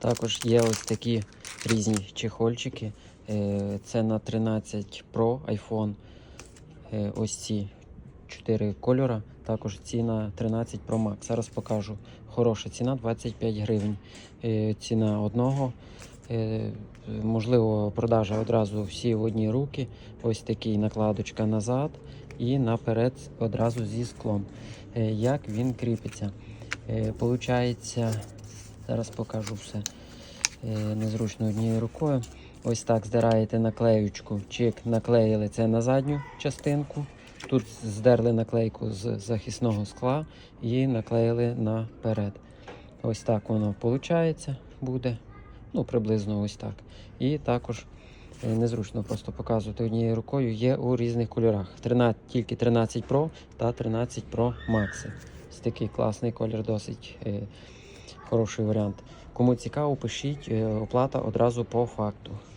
Також є ось такі різні чехольчики. Е, Це на 13 Pro iPhone. Е, Ось ці 4 кольора. Також ціна 13 Pro Max. Зараз покажу. Хороша ціна 25 гривень. Е, Ціна одного. Можливо, продажа одразу всі в одні руки. Ось такий накладочка назад і наперед одразу зі склом. Як він кріпиться? Получається, зараз покажу все. Е, Незручно однією рукою. Ось так здираєте наклеючку. Чик наклеїли це на задню частинку. Тут здерли наклейку з захисного скла і наклеїли наперед. Ось так воно виходить буде. Ну, приблизно ось так. І також е, незручно просто показувати однією рукою. Є у різних кольорах. 13, тільки 13 Pro та 13 Pro Max. Ось такий класний колір, досить е, хороший варіант. Кому цікаво, пишіть е, оплата одразу по факту.